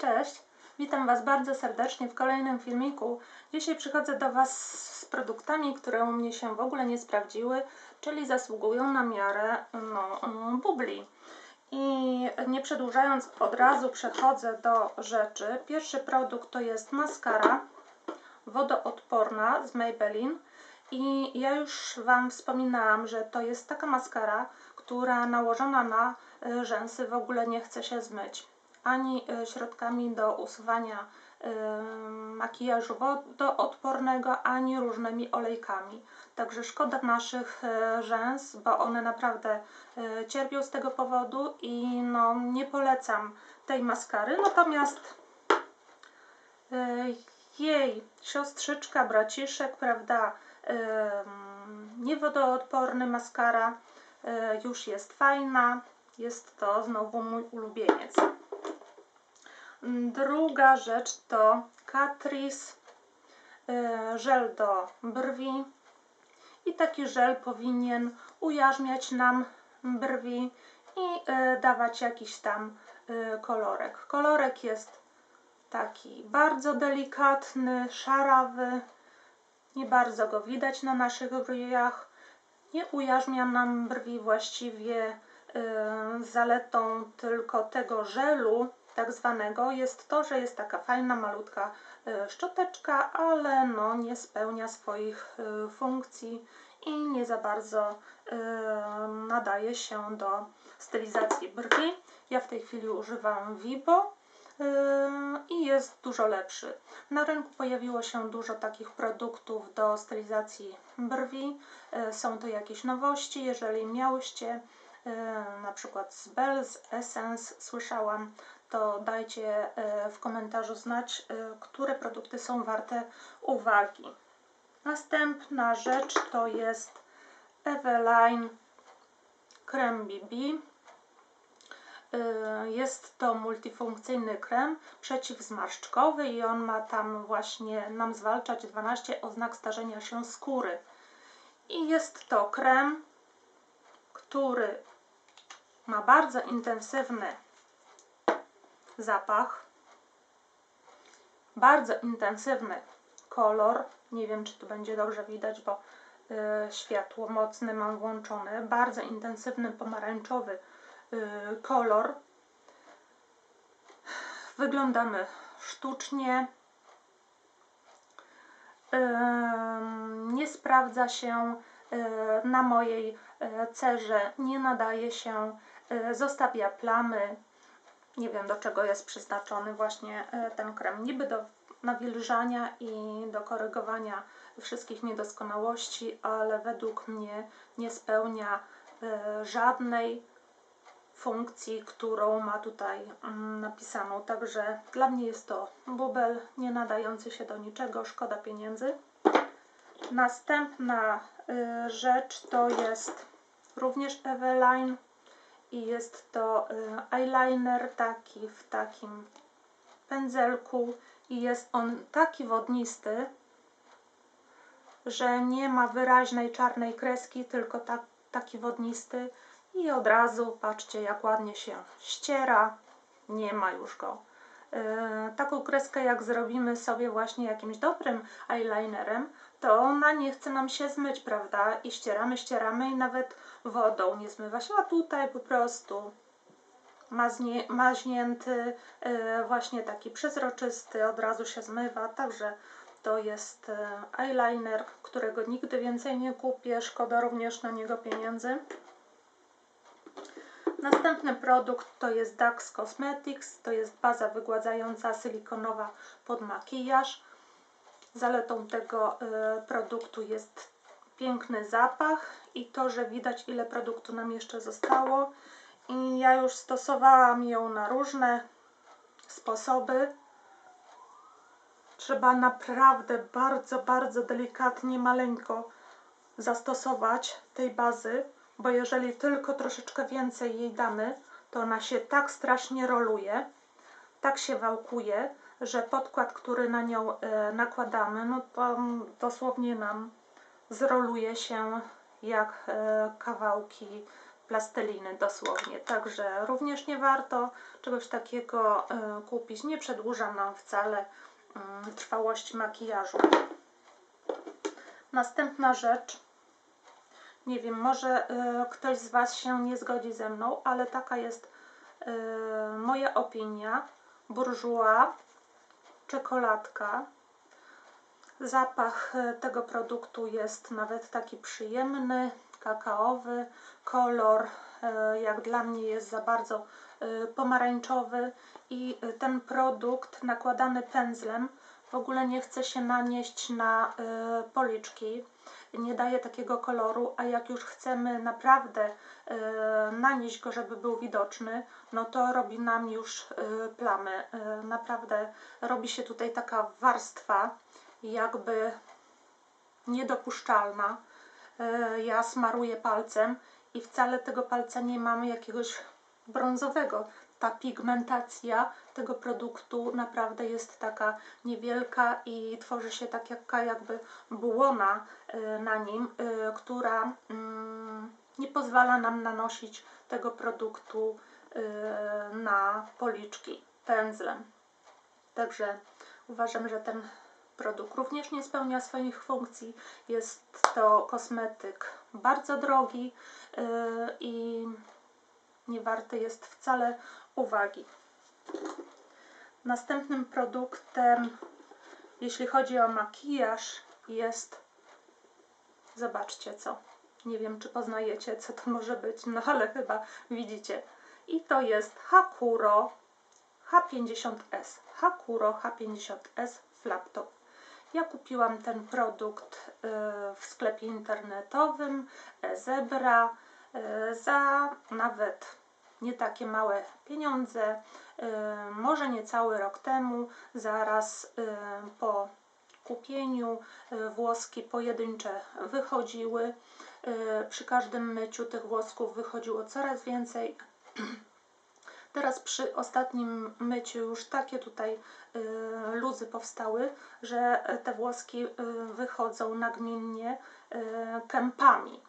Cześć, witam Was bardzo serdecznie w kolejnym filmiku. Dzisiaj przychodzę do Was z produktami, które u mnie się w ogóle nie sprawdziły, czyli zasługują na miarę no, mm, bubli. I nie przedłużając, od razu przechodzę do rzeczy. Pierwszy produkt to jest maskara wodoodporna z Maybelline. I ja już Wam wspominałam, że to jest taka maskara, która nałożona na y, rzęsy w ogóle nie chce się zmyć ani y, środkami do usuwania y, makijażu wodoodpornego, ani różnymi olejkami. Także szkoda naszych rzęs, bo one naprawdę cierpią z tego powodu i no, nie polecam tej maskary. Natomiast jej siostrzyczka, braciszek, prawda, niewodoodporny maskara już jest fajna. Jest to znowu mój ulubieniec. Druga rzecz to Catrice żel do brwi. I taki żel powinien ujarzmiać nam brwi i dawać jakiś tam kolorek. Kolorek jest taki bardzo delikatny, szarawy. Nie bardzo go widać na naszych brwiach. Nie ujarzmia nam brwi właściwie. Zaletą tylko tego żelu tak zwanego jest to, że jest taka fajna, malutka szczoteczka, ale no nie spełnia swoich funkcji i nie za bardzo nadaje się do stylizacji brwi. Ja w tej chwili używam Vibo i jest dużo lepszy. Na rynku pojawiło się dużo takich produktów do stylizacji brwi. Są to jakieś nowości. Jeżeli miałyście na przykład z Bell, z Essence słyszałam, to dajcie w komentarzu znać, które produkty są warte uwagi. Następna rzecz to jest Eveline Creme BB. Jest to multifunkcyjny krem przeciwzmarszczkowy i on ma tam właśnie nam zwalczać 12 oznak starzenia się skóry. I jest to krem, który ma bardzo intensywny zapach, bardzo intensywny kolor. Nie wiem, czy tu będzie dobrze widać, bo y, światło mocne mam włączone. Bardzo intensywny pomarańczowy y, kolor. Wyglądamy sztucznie. Y, nie sprawdza się y, na mojej y, cerze, nie nadaje się, y, zostawia plamy nie wiem do czego jest przeznaczony właśnie e, ten krem. Niby do nawilżania i do korygowania wszystkich niedoskonałości, ale według mnie nie spełnia e, żadnej funkcji, którą ma tutaj mm, napisaną. Także dla mnie jest to bubel nie nadający się do niczego, szkoda pieniędzy. Następna e, rzecz to jest również Eveline i jest to y, eyeliner taki w takim pędzelku i jest on taki wodnisty, że nie ma wyraźnej czarnej kreski, tylko tak, taki wodnisty i od razu patrzcie jak ładnie się ściera, nie ma już go. Yy, taką kreskę jak zrobimy sobie właśnie jakimś dobrym eyelinerem, to ona nie chce nam się zmyć, prawda? I ścieramy, ścieramy i nawet wodą nie zmywa się, a tutaj po prostu maźnięty, yy, właśnie taki przezroczysty, od razu się zmywa, także to jest yy, eyeliner, którego nigdy więcej nie kupię, szkoda również na niego pieniędzy. Następny produkt to jest Dax Cosmetics, to jest baza wygładzająca silikonowa pod makijaż. Zaletą tego y, produktu jest piękny zapach i to, że widać ile produktu nam jeszcze zostało. I ja już stosowałam ją na różne sposoby. Trzeba naprawdę bardzo, bardzo delikatnie, maleńko zastosować tej bazy, bo jeżeli tylko troszeczkę więcej jej damy, to ona się tak strasznie roluje, tak się wałkuje, że podkład, który na nią e, nakładamy, no to dosłownie nam zroluje się jak e, kawałki plasteliny dosłownie. Także również nie warto czegoś takiego y, kupić. Nie przedłuża nam wcale y, trwałości makijażu. Następna rzecz. Nie wiem, może y, ktoś z Was się nie zgodzi ze mną, ale taka jest y, moja opinia. Bourjois, czekoladka. Zapach y, tego produktu jest nawet taki przyjemny, kakaowy. Kolor, y, jak dla mnie, jest za bardzo pomarańczowy i ten produkt nakładany pędzlem w ogóle nie chce się nanieść na y, policzki, nie daje takiego koloru, a jak już chcemy naprawdę y, nanieść go, żeby był widoczny, no to robi nam już y, plamy. Y, naprawdę robi się tutaj taka warstwa jakby niedopuszczalna. Y, ja smaruję palcem i wcale tego palca nie mamy jakiegoś brązowego. Ta pigmentacja tego produktu naprawdę jest taka niewielka i tworzy się taka jakby błona y, na nim, y, która mm, nie pozwala nam nanosić tego produktu y, na policzki pędzlem. Także uważam, że ten produkt również nie spełnia swoich funkcji. Jest to kosmetyk bardzo drogi i nie warty jest wcale uwagi. Następnym produktem, jeśli chodzi o makijaż, jest. Zobaczcie co. Nie wiem, czy poznajecie, co to może być, no ale chyba widzicie. I to jest Hakuro H50S. Hakuro H50S Flaptop. Ja kupiłam ten produkt y, w sklepie internetowym Zebra za nawet nie takie małe pieniądze. Y, może nie cały rok temu, zaraz y, po kupieniu włoski pojedyncze wychodziły. Przy każdym myciu tych włosków wychodziło coraz więcej. Teraz przy ostatnim myciu już takie tutaj luzy powstały, że te włoski wychodzą nagminnie kępami.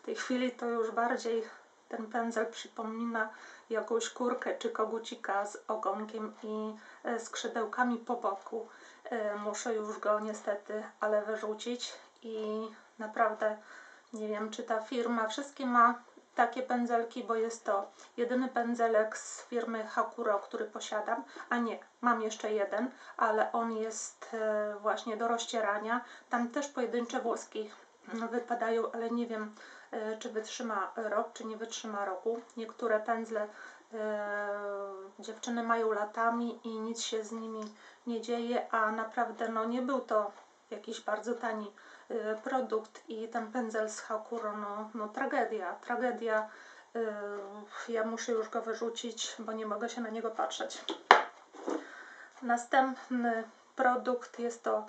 W tej chwili to już bardziej ten pędzel przypomina jakąś kurkę czy kogucika z ogonkiem i e, skrzydełkami po boku. E, muszę już go niestety, ale wyrzucić i naprawdę nie wiem, czy ta firma wszystkie ma takie pędzelki, bo jest to jedyny pędzelek z firmy Hakuro, który posiadam, a nie, mam jeszcze jeden, ale on jest e, właśnie do rozcierania. Tam też pojedyncze włoski wypadają, ale nie wiem, czy wytrzyma rok, czy nie wytrzyma roku. Niektóre pędzle e, dziewczyny mają latami i nic się z nimi nie dzieje, a naprawdę no, nie był to jakiś bardzo tani e, produkt i ten pędzel z Hakuro, no, no tragedia, tragedia. Ja muszę już go wyrzucić, bo nie mogę się na niego patrzeć. Następny produkt jest to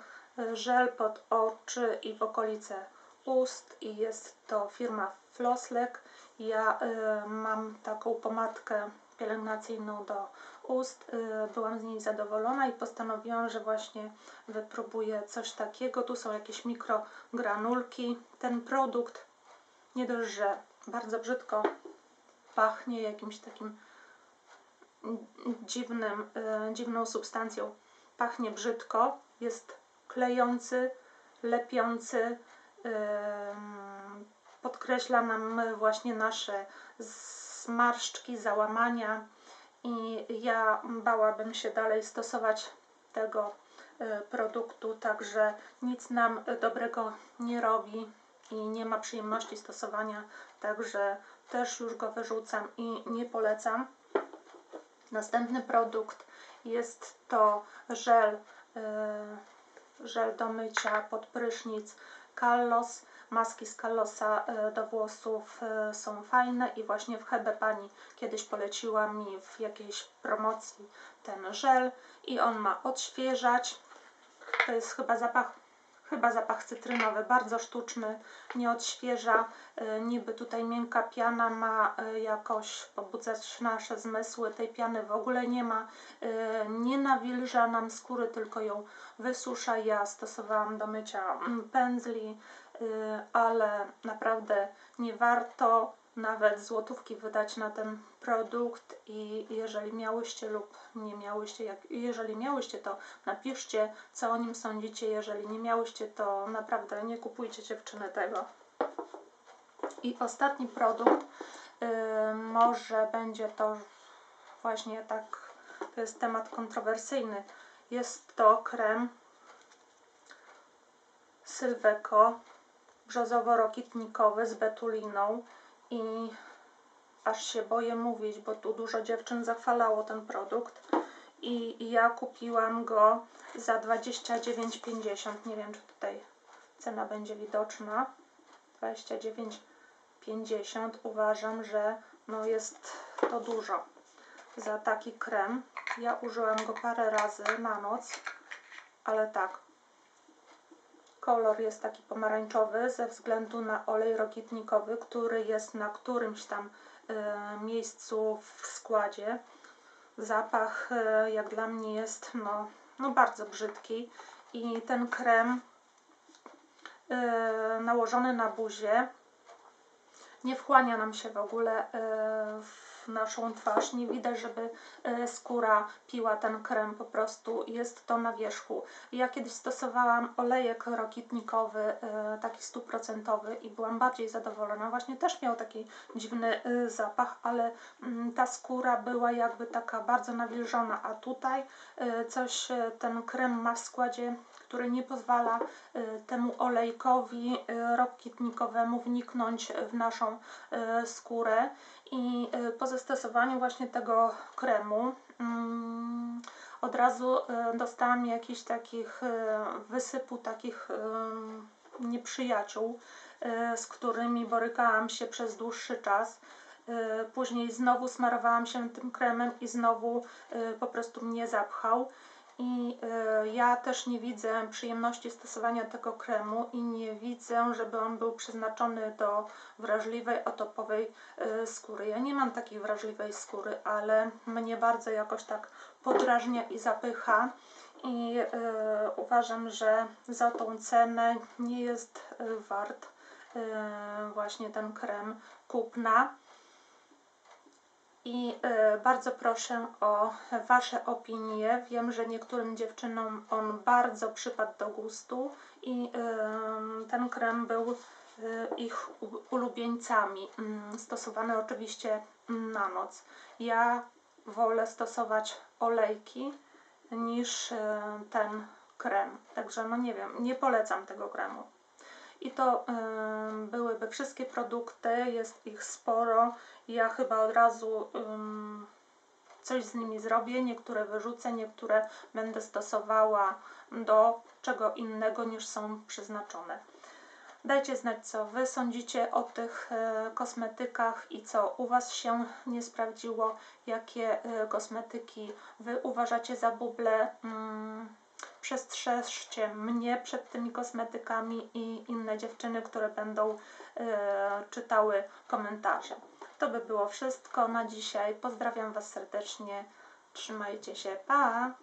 żel pod oczy i w okolice ust i jest to firma Flosslek. Ja y, mam taką pomadkę pielęgnacyjną do ust. Y, byłam z niej zadowolona i postanowiłam, że właśnie wypróbuję coś takiego. Tu są jakieś mikrogranulki. Ten produkt nie dość, że bardzo brzydko pachnie jakimś takim dziwnym, y, dziwną substancją. Pachnie brzydko, jest klejący, lepiący, podkreśla nam właśnie nasze zmarszczki, załamania i ja bałabym się dalej stosować tego y, produktu, także nic nam dobrego nie robi i nie ma przyjemności stosowania, także też już go wyrzucam i nie polecam. Następny produkt jest to żel, y, żel do mycia pod prysznic Kallos. Maski z Kallosa e, do włosów e, są fajne i właśnie w Hebe Pani kiedyś poleciła mi w jakiejś promocji ten żel i on ma odświeżać. To jest chyba zapach chyba zapach cytrynowy, bardzo sztuczny, nie odświeża, e, niby tutaj miękka piana ma jakoś pobudzać nasze zmysły, tej piany w ogóle nie ma, nie nawilża nam skóry, tylko ją wysusza. Ja stosowałam do mycia mm, pędzli, ale naprawdę nie warto nawet złotówki wydać na ten produkt i jeżeli miałyście lub nie miałyście, jak, jeżeli miałyście to napiszcie co o nim sądzicie, jeżeli nie miałyście to naprawdę nie kupujcie dziewczyny tego. I ostatni produkt, yy, może będzie to właśnie tak, to jest temat kontrowersyjny. Jest to krem Sylweko brzozowo-rokitnikowy z betuliną i aż się boję mówić, bo tu dużo dziewczyn zachwalało ten produkt. I ja kupiłam go za 29,50 nie wiem czy tutaj cena będzie widoczna. 29,50 uważam, że no jest to dużo za taki krem. Ja użyłam go parę razy na noc ale tak kolor jest taki pomarańczowy ze względu na olej rokitnikowy, który jest na którymś tam y, miejscu w składzie. Zapach y, jak dla mnie jest no, no bardzo brzydki i ten krem y, nałożony na buzię nie wchłania nam się w ogóle w naszą twarz. Nie widać, żeby e, skóra piła ten krem, po prostu jest to na wierzchu. Ja kiedyś stosowałam olejek rokitnikowy, e, taki stuprocentowy i byłam bardziej zadowolona. Właśnie też miał taki dziwny e, zapach, ale mm, ta skóra była jakby taka bardzo nawilżona, a tutaj coś ten krem ma w składzie który nie pozwala temu olejkowi rokitnikowemu wniknąć w naszą skórę i y, po zastosowaniu właśnie tego kremu mm, od razu y, dostałam jakiś takich y, wysypu takich nieprzyjaciół, z którymi borykałam się przez dłuższy czas. Później znowu smarowałam się tym kremem i znowu po prostu mnie zapchał i y, ja też nie widzę przyjemności stosowania tego kremu i nie widzę, żeby on był przeznaczony do wrażliwej, atopowej y, skóry. Ja nie mam takiej wrażliwej skóry, ale mnie bardzo jakoś tak podrażnia i zapycha i y, uważam, że za tą cenę nie jest wart właśnie ten krem kupna i y, bardzo proszę o Wasze opinie. Wiem, że niektórym dziewczynom on bardzo przypadł do gustu i ten krem był y, ich ulubieńcami. Mm, stosowany oczywiście na noc. Ja wolę stosować olejki niż ten krem. Także no nie wiem, nie polecam tego kremu. I to byłyby wszystkie produkty, jest ich sporo. Ja chyba od razu coś z nimi zrobię, niektóre wyrzucę, niektóre będę stosowała do czego innego niż są przeznaczone. Dajcie znać, co Wy sądzicie o tych y, kosmetykach i co u Was się nie sprawdziło, jakie y, kosmetyki Wy uważacie za buble. Przestrzeżcie mnie przed tymi kosmetykami i inne dziewczyny, które będą e, czytały komentarze. To by było wszystko na dzisiaj. Pozdrawiam Was serdecznie. Trzymajcie się. Pa!